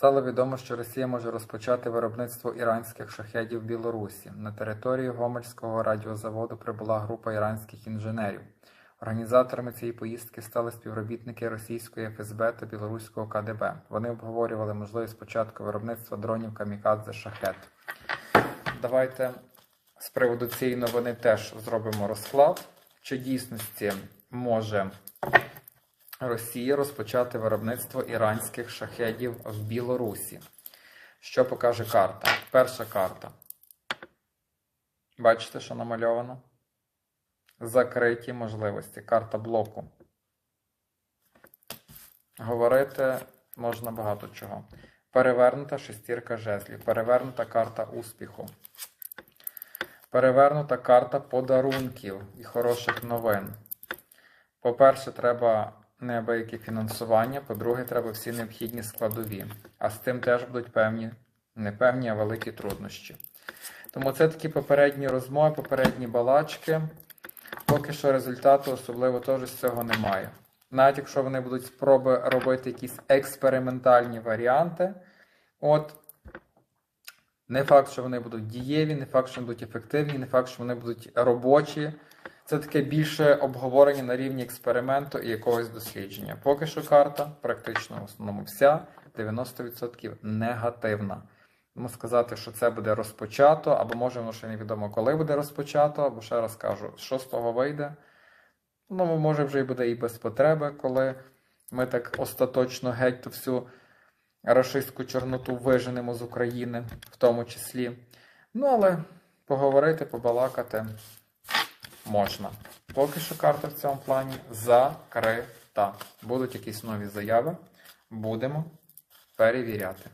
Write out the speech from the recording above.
Стало відомо, що Росія може розпочати виробництво іранських шахедів в Білорусі. На території Гомельського радіозаводу прибула група іранських інженерів. Організаторами цієї поїздки стали співробітники російської ФСБ та білоруського КДБ. Вони обговорювали можливість початку виробництва дронів камікадзе шахет. Давайте з приводу цієї новини теж зробимо розклад. Чи дійсності може Росія розпочати виробництво іранських шахедів в Білорусі? Що покаже карта? Перша карта. Бачите, що намальовано? Закриті можливості. Карта блоку. Говорити можна багато чого. Перевернута шестірка жезлів. Перевернута карта успіху. Перевернута карта подарунків і хороших новин. По-перше, треба неабияке фінансування, по-друге, треба всі необхідні складові. А з тим теж будуть певні, не певні, а великі труднощі. Тому це такі попередні розмови, попередні балачки. Поки що результату особливо теж з цього немає. Навіть якщо вони будуть спроби робити якісь експериментальні варіанти, от не факт, що вони будуть дієві, не факт, що вони будуть ефективні, не факт, що вони будуть робочі. Це таке більше обговорення на рівні експерименту і якогось дослідження. Поки що карта, практично в основному вся, 90% негативна. Тому сказати, що це буде розпочато, або може воно ще невідомо, коли буде розпочато, або ще раз кажу, що з того вийде. Ну, може, вже і буде і без потреби, коли ми так остаточно геть ту всю рашистську чорноту виженемо з України, в тому числі. Ну, але поговорити, побалакати можна. Поки що карта в цьому плані закрита. Будуть якісь нові заяви, будемо перевіряти.